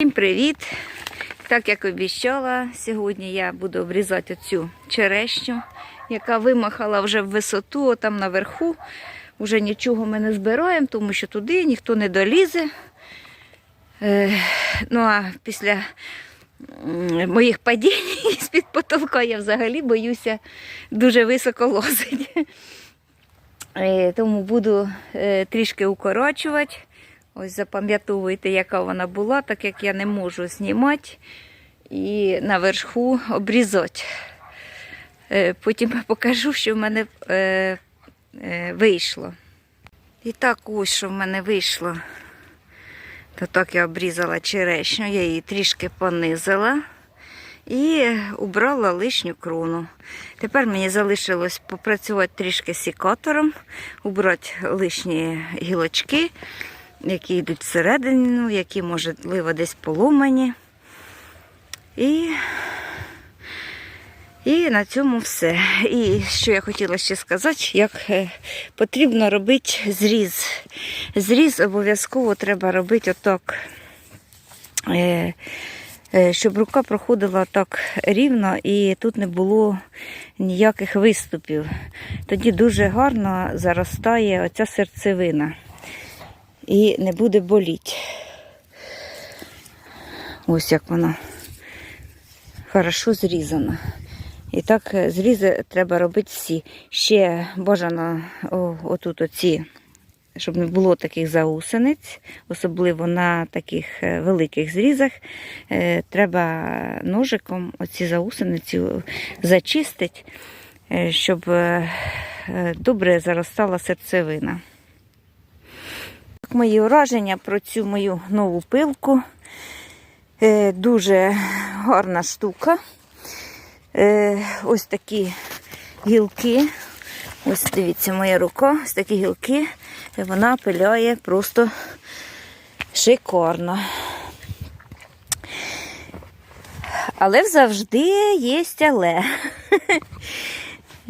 Всім привіт! Так як обіцяла, сьогодні я буду обрізати цю черешню, яка вимахала вже в висоту, там наверху. Вже нічого ми не збираємо, тому що туди ніхто не долізе. Е, ну а після моїх падінь з-під потолка я взагалі боюся дуже високо лозити. Е, Тому буду е, трішки укорочувати. Ось запам'ятовуйте, яка вона була, так як я не можу знімати і наверху обрізати. Е, Потім покажу, що в мене е, е, вийшло. І так ось що в мене вийшло. То так я обрізала черешню, я її трішки понизила і убрала лишню крону. Тепер мені залишилось попрацювати трішки сікатором, убрати лишні гілочки, які йдуть всередину, які, можливо, десь поломані. І, і на цьому все. І що я хотіла ще сказати, як е, потрібно робити зріз. Зріз обов'язково треба робити отак. Е, е, щоб рука проходила так рівно і тут не було ніяких виступів. Тоді дуже гарно заростає оця серцевина і не буде боліти. Ось як вона хорошо зрізана. І так е, зрізи треба робити всі. Ще бажано о, отут оці, щоб не було таких заусениць, особливо на таких е, великих зрізах. Е, Треба ножиком оці заусениці зачистити, щоб добре заростала серцевина. Так, Мої враження про цю мою нову пилку. Е, Дуже гарна штука. Е, Ось такі гілки. Ось дивіться, моя рука, ось такі гілки. Вона пиляє просто шикарно. Але завжди є але.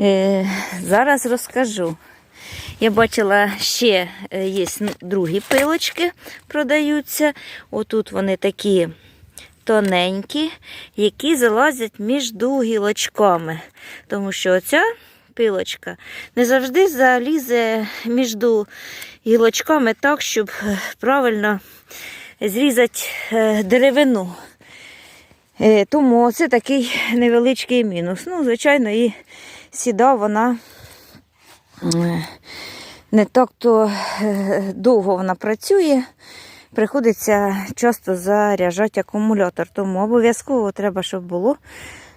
Е, Зараз розкажу. Я бачила, ще е, є другі пилочки продаються. Отут вони такі тоненькі, які залазять між гілочками. Тому що оця пилочка не завжди залізе між гілочками так, щоб е, правильно зрізати е, деревину. Тому це такий невеличкий мінус. Ну, звичайно, і сіда вона не так то е, довго вона працює. Приходиться часто заряджати акумулятор. Тому обов'язково треба, щоб було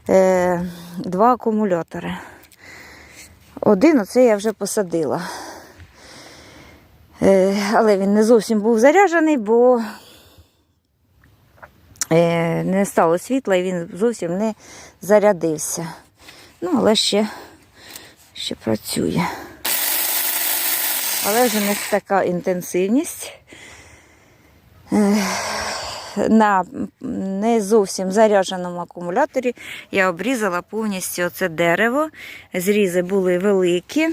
е, два акумулятори. Один оце я вже посадила. Е, але він не зовсім був заряджений, бо е, не стало світла і він зовсім не зарядився. Ну, але ще, ще працює. Але вже не така інтенсивність. На не зовсім зарядженому акумуляторі я обрізала повністю це дерево. Зрізи були великі.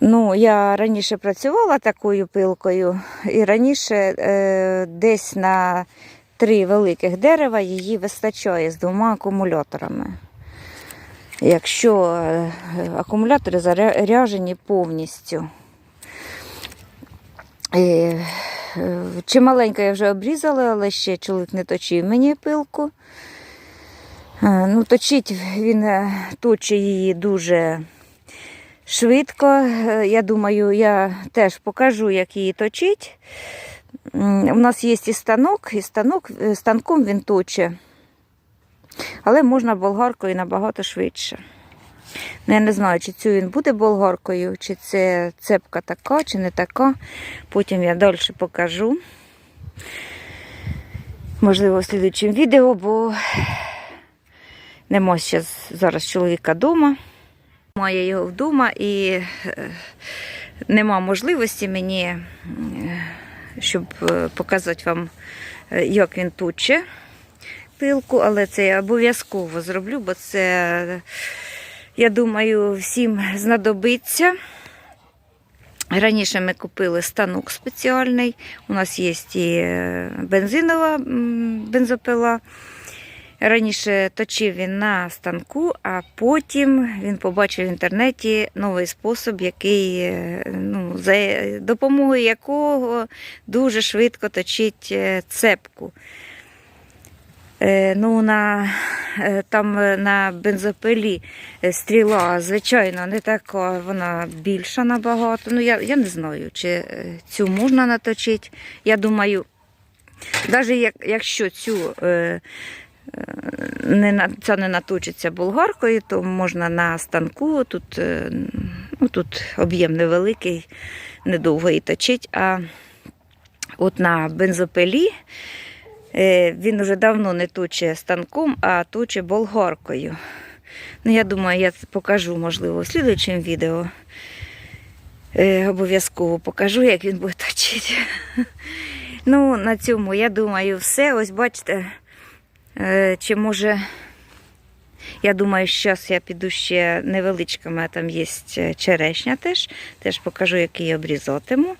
Ну, я раніше працювала такою пилкою, і раніше е, десь на три великих дерева її вистачає з двома акумуляторами. Якщо е, акумулятори заряджені повністю. Е, чималенько я вже обрізала, але ще чоловік не точив мені пилку. Е, Ну, точить він точить її дуже швидко. Я думаю, я теж покажу, як її точить. У нас є і станок, і станок, станком він точить. Але можна болгаркою набагато швидше. Ну, я не знаю, чи цю він буде болгаркою, чи це цепка така, чи не така. Потім я далі покажу. Можливо, в слідчому відео, бо нема ще зараз чоловіка вдома. Має його вдома і е, нема можливості мені, е, щоб е, показати вам, як він точе пилку, але це я обов'язково зроблю, бо це, я думаю, всім знадобиться. Раніше ми купили станок спеціальний. У нас є і е, бензинова бензопила. Раніше точив він на станку, а потім він побачив в інтернеті новий спосіб, який, е, ну, за допомогою якого дуже швидко точить е, цепку. Е, Ну, на, е, там е, на бензопилі стріла, звичайно, не така, вона більша набагато. Ну, я, я не знаю, чи цю можна наточити. Я думаю, навіть як, якщо цю не, ця не наточиться болгаркою, то можна на станку. Тут, ну, тут об'єм невеликий, недовго і точить. А от на бензопилі він вже давно не точить станком, а точить болгаркою. Ну, я думаю, я це покажу, можливо, в слідуючому відео. Е, обов'язково покажу, як він буде точити. Ну, на цьому, я думаю, все. Ось бачите, е, чи може. Я думаю, зараз я піду ще невеличка, у там є е, черешня теж. Теж покажу, який я обрізатиму.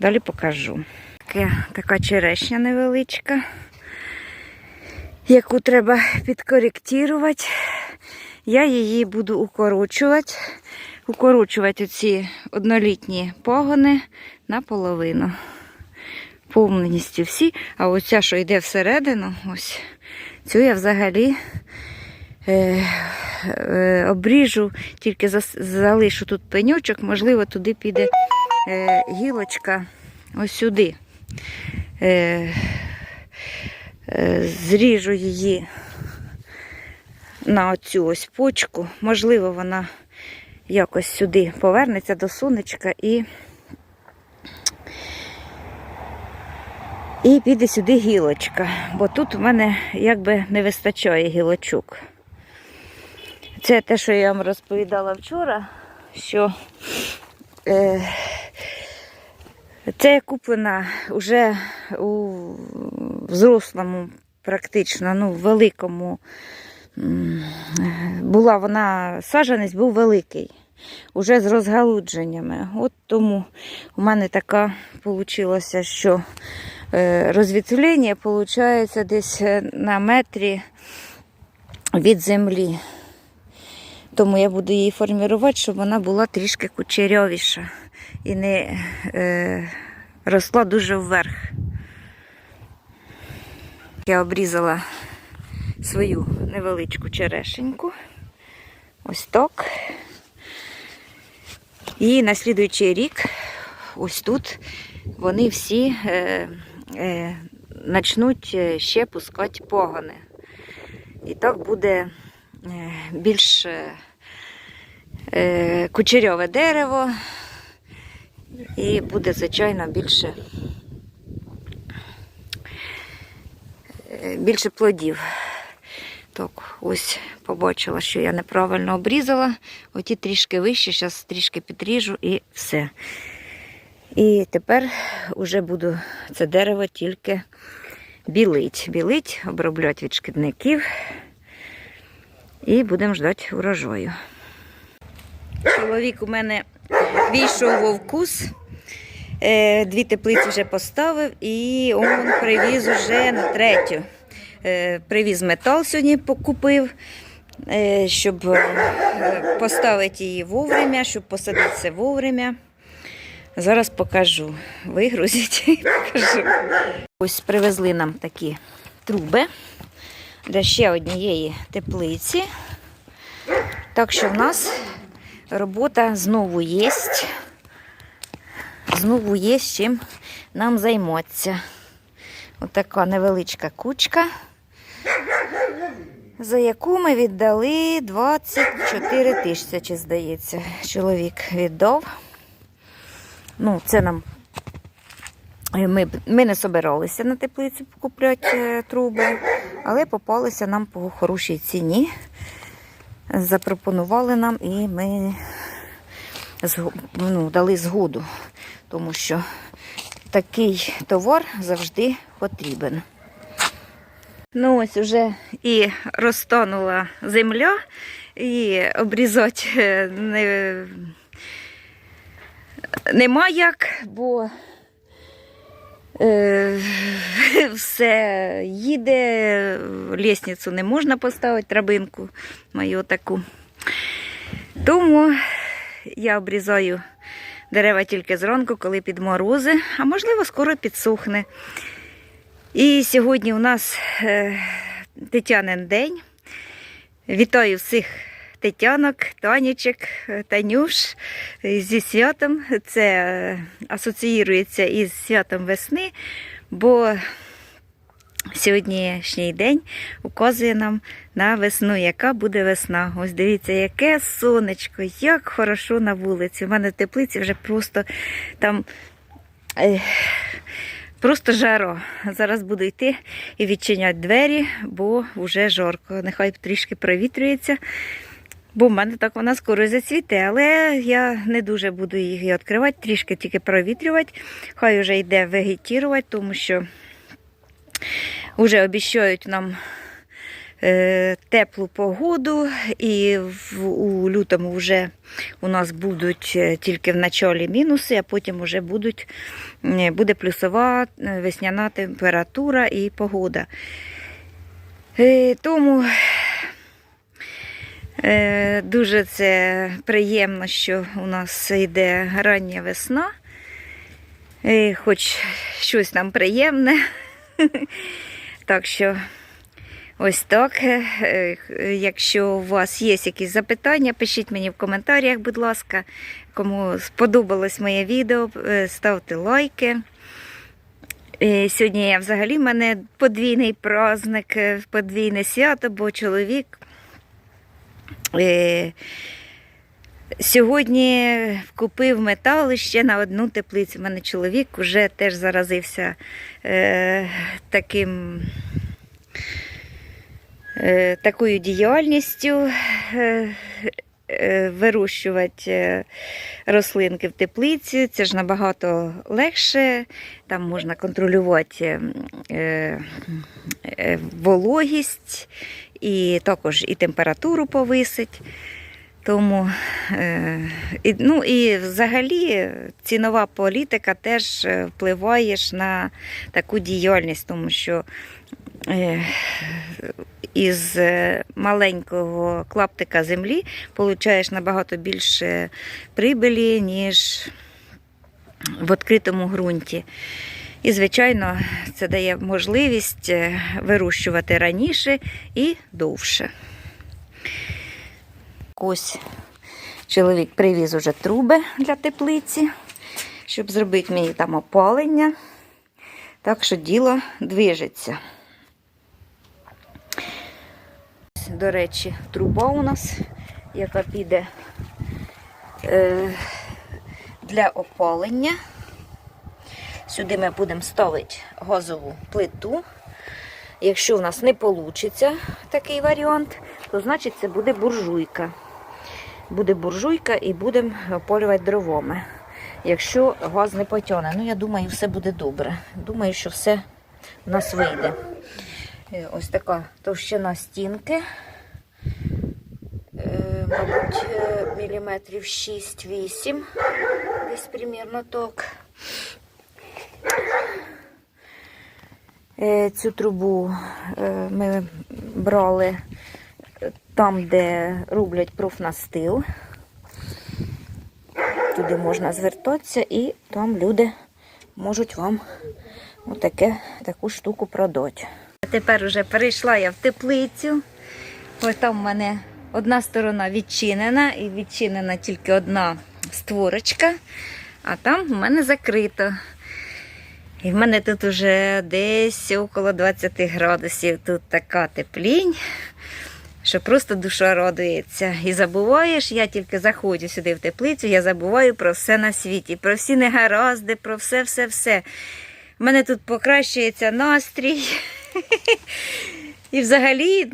Далі покажу. Така черешня невеличка, яку треба підкоректувати. Я її буду укорочувати. Укорочувати ці однолітні погони наполовину. Повністю всі. А оця, що йде всередину, ось цю я взагалі е, е, обріжу, тільки зас- залишу тут пеньочок, можливо, туди піде е, гілочка ось сюди. Е, зріжу її на оцю ось почку. Можливо, вона якось сюди повернеться до сонечка і, і піде сюди гілочка. Бо тут у мене якби не вистачає гілочок. Це те, що я вам розповідала вчора, що е, це куплена вже у взрослому, практично, ну, великому. Була вона, саджанець був великий, уже з розгалудженнями. От тому у мене така вийшло, що е, розвітлення виходить десь е, на метрі від землі. Тому я буду її формувати, щоб вона була трішки кучерявіша і не е, росла дуже вверх. Я обрізала свою невеличку черешеньку. Ось так. І на слідуючий рік, ось тут, вони всі е, е, почнуть е, ще пускати погони. І так буде е, більш е, е, кучерьове дерево і буде, звичайно, більше, е, більше плодів. Так, ось побачила, що я неправильно обрізала. Оті трішки вище, зараз трішки підріжу і все. І тепер вже буду це дерево тільки білить. Білить, обробляти від шкідників. І будемо ждати урожаю. Чоловік у мене війшов во вкус. Е, Дві теплиці вже поставив і он привіз уже на третю. Е, Привіз метал сьогодні покупив, е, щоб е, поставити її вовремя, щоб посадити це вовремя. Зараз покажу. Вигрузіть і покажу. Ось привезли нам такі труби для ще однієї теплиці. Так що в нас робота знову є. Знову є з чим нам займатися. Отака невеличка кучка, за яку ми віддали 24 тисячі, здається. Чоловік віддав. Ну, це нам. е, Ми, ми не собиралися на теплицю купляти е, труби, але попалися нам по хорошій ціні. Запропонували нам і ми ну, дали згоду, тому що такий товар завжди потрібен. Ну ось уже і розтанула земля, і обрізати е, не, нема як, бо е, все їде, лісницю не можна поставити, трабинку мою таку. Тому я обрізаю дерева тільки зранку, коли підморози, а можливо, скоро підсухне. І сьогодні у нас е, Тетянин день. Вітаю всіх Тетянок, Танічок, е, Танюш е, зі святом. Це асоціюється із святом весни, бо сьогоднішній день указує нам на весну, яка буде весна. Ось дивіться, яке сонечко, як хорошо на вулиці. У мене в теплиці вже просто там. Просто жаро. Зараз буду йти і відчиняти двері, бо вже жарко. Нехай трішки провітрюється. Бо в мене так вона скоро зацвіте, але я не дуже буду її відкривати, трішки тільки провітрювати. Хай вже йде вегетірувати, тому що вже обіцяють нам е, теплу погоду, і у лютому вже у нас будуть е, тільки в началі мінуси, а потім вже будуть, буде плюсова е, весняна температура і погода. Тому дуже це приємно, що у нас йде рання весна. Хоч щось нам приємне. Так що ось так. Е, е, Якщо у вас є якісь запитання, пишіть мені в коментарях, будь ласка. Кому сподобалось моє відео, е, ставте лайки. Сьогодні я взагалі в мене подвійний праздник, подвійне свято, бо чоловік. Сьогодні купив метал ще на одну теплицю. У мене чоловік вже теж заразився е, таким, е, такою діяльністю е, е, вирощувати е, рослинки в теплиці. Це ж набагато легше. Там можна контролювати е, е, вологість і також і температуру повисить. Тому, е, і, ну і взагалі цінова політика теж е, впливає на таку діяльність, тому що е, із маленького клаптика землі получаєш набагато більше прибилі, ніж в відкритому ґрунті. І, звичайно, це дає можливість вирощувати раніше і довше. Ось чоловік привіз уже труби для теплиці, щоб зробити мені там опалення. Так що діло движеться. До речі, труба у нас, яка піде е, для опалення. Сюди ми будемо ставити газову плиту. Якщо в нас не вийде такий варіант, то значить це буде буржуйка. Буде буржуйка і будемо опалювати дровами. Якщо газ не потягне, ну я думаю, все буде добре. Думаю, що все у нас вийде. Е, Ось така товщина стінки. Е, Мабуть, е, міліметрів 6-8. Десь примірно так. Цю трубу ми брали там, де роблять профнастил. Туди можна звертатися і там люди можуть вам отаке, таку штуку продати. Тепер вже перейшла я в теплицю. Ось там в мене одна сторона відчинена і відчинена тільки одна створочка, а там в мене закрито. І в мене тут вже десь около 20 градусів. Тут така теплінь, що просто душа радується. І забуваєш, я тільки заходжу сюди в теплицю, я забуваю про все на світі, про всі негаразди, про все-все-все. У мене тут покращується настрій. І взагалі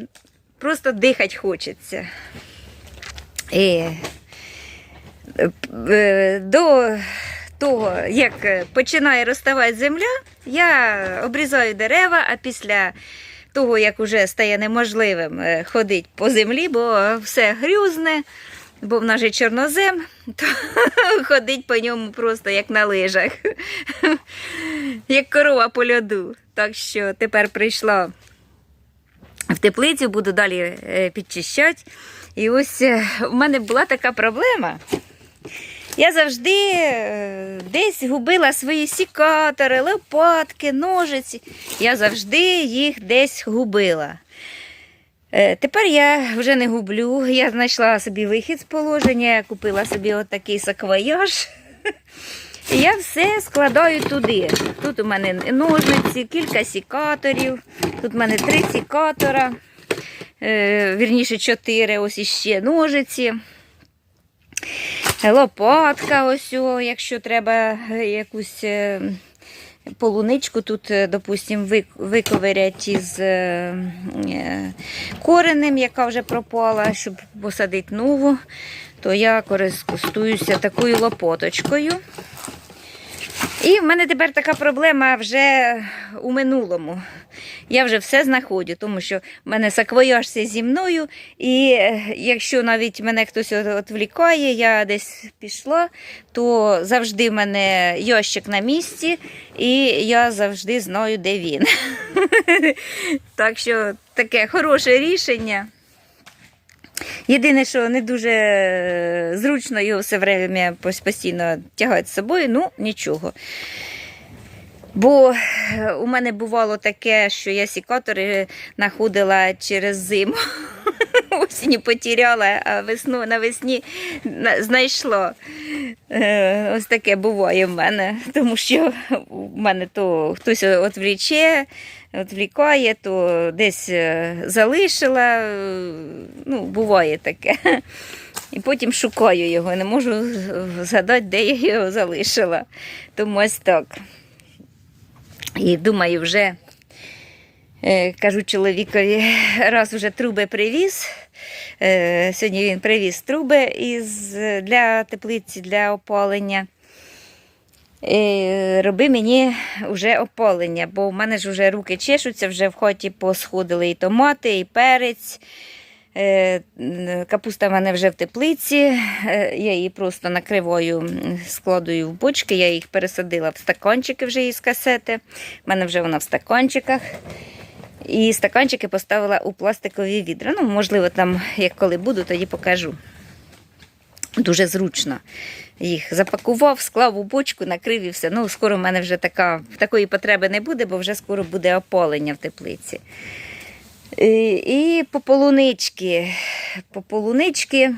просто дихати хочеться. І е, до того, як починає розставати земля, я обрізаю дерева, а після того, як вже стає неможливим е, ходити по землі, бо все грюзне, бо в нас же чорнозем, то ходить по ньому просто як на лижах, як корова по льоду. Так що тепер прийшла в теплицю, буду далі е, підчищати. І ось е, в мене була така проблема. Я завжди е, десь губила свої сікатори, лопатки, ножиці. Я завжди їх десь губила. Е, Тепер я вже не гублю. Я знайшла собі вихід з положення, купила собі отакий саквояж. Я все складаю туди. Тут у мене ножниці, кілька сікаторів. Тут у мене три сікатора, е, вірніше чотири, ось іще ножиці. Лопатка, ось, якщо треба е, якусь е, полуничку тут, допустимо, виковиряти із е, е, коренем, яка вже пропала, щоб посадити нову, то я користуюся такою лопоточкою. І в мене тепер така проблема вже у минулому. Я вже все знаходжу, тому що в мене саквояж це зі мною, і е, якщо навіть мене хтось відвлікає, я десь пішла, то завжди в мене ящик на місці, і я завжди знаю, де він. Так що таке хороше рішення. Єдине, що не дуже е, зручно його все время постійно тягати з собою, ну нічого. Бо е, у мене бувало таке, що я сікатори знаходила через зиму. Осінь потеряла, а весну навесні на- знайшла. Е, Ось таке буває в мене, тому що в мене то хтось відвліче, відвлікає, то десь е, залишила. е, Ну, буває таке. І потім шукаю його, не можу згадати, де я його залишила. Тому ось так. І думаю, вже е, кажу чоловікові, раз вже труби привіз. Сьогодні він привіз труби із, для теплиці, для опалення. Роби мені вже опалення, бо в мене ж вже руки чешуться, вже в хаті посходили і томати, і перець. Е, Капуста в мене вже в теплиці. Е, Я її просто накриваю, м, складую в бочки. Я їх пересадила в стаканчики вже із касети. У мене вже вона в стаканчиках. І стаканчики поставила у пластикові відра. Ну, можливо, там, як коли буду, тоді покажу. Дуже зручно. Їх запакував, склав у бочку, накрив і все. Ну, скоро в мене вже така, такої потреби не буде, бо вже скоро буде опалення в теплиці. І, і по полунички. По полунички.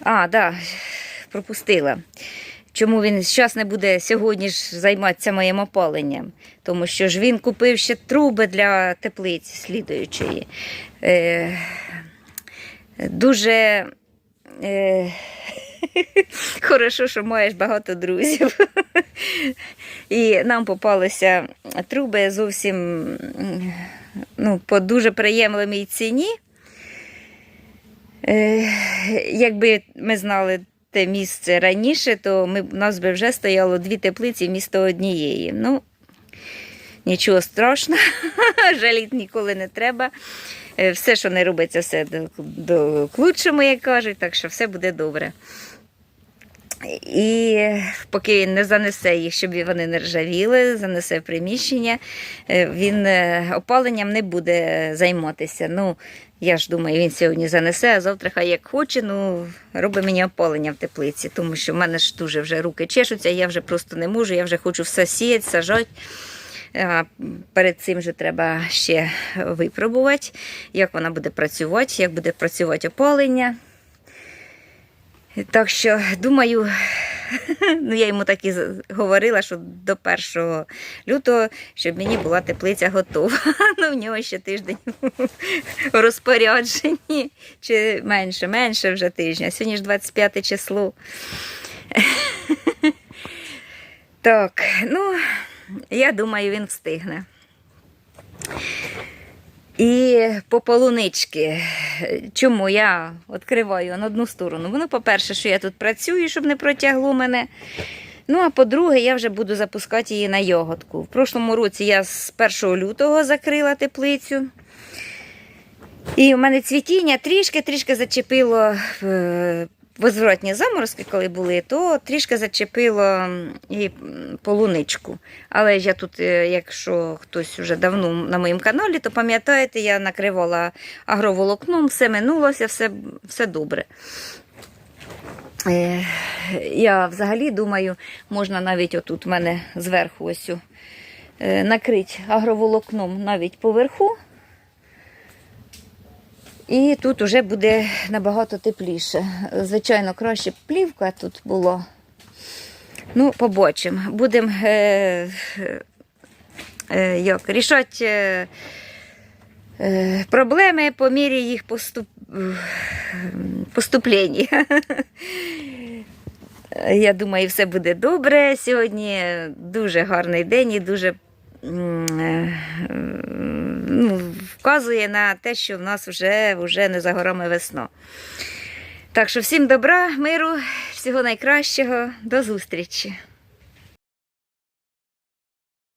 А, да, пропустила. Чому він зараз не буде сьогодні ж займатися моїм опаленням? Тому що ж він купив ще труби для теплиці слідуючої. Е, дуже хорошо, що маєш багато друзів. І нам попалися труби зовсім ну, по дуже приємливій ціні. Е, якби ми знали те місце раніше, то ми, у нас би вже стояло дві теплиці вмісто однієї. Ну, нічого страшного, жаліти ніколи не треба. Е, Все, що не робиться, все до, до лучшому, як кажуть, так що все буде добре. І поки він не занесе їх, щоб вони не ржавіли, занесе в приміщення, е, він е, опаленням не буде займатися. Ну, я ж думаю, він сьогодні занесе, а завтра хай як хоче, ну, робить мені опалення в теплиці, тому що в мене ж дуже вже руки чешуться, я вже просто не можу, я вже хочу все сіяти, сажати. А Перед цим же треба ще випробувати, як вона буде працювати, як буде працювати опалення. Так що, думаю, ну я йому так і говорила, що до 1 лютого, щоб мені була теплиця готова. Ну, в нього ще тиждень у розпорядженні, чи менше, менше вже тижня. Сьогодні ж 25 число. Так, ну, я думаю, він встигне. І по полунички. Чому я відкриваю на одну сторону? Воно, по-перше, що я тут працюю, щоб не протягло мене. Ну, а по-друге, я вже буду запускати її на йоготку. В прошлому році я з 1 лютого закрила теплицю. І у мене цвітіння трішки-трішки зачепило возвратні заморозки, коли були, то трішки зачепило і полуничку. Але я тут, е, якщо хтось вже давно на моєму каналі, то пам'ятаєте, я накривала агроволокном, все минулося, все, все добре. Е, Я взагалі думаю, можна навіть отут в мене зверху ось е, накрити агроволокном навіть поверху. І тут вже буде набагато тепліше. Звичайно, краще плівка тут було. Ну, побачимо. Будемо е, е, як, рішати е, е, проблеми по мірі їх поступ, поступлення. Я думаю, все буде добре. Сьогодні дуже гарний день і дуже е, ну, вказує на те, що в нас вже, вже не за горами весна. Так що всім добра, миру, всього найкращого, до зустрічі!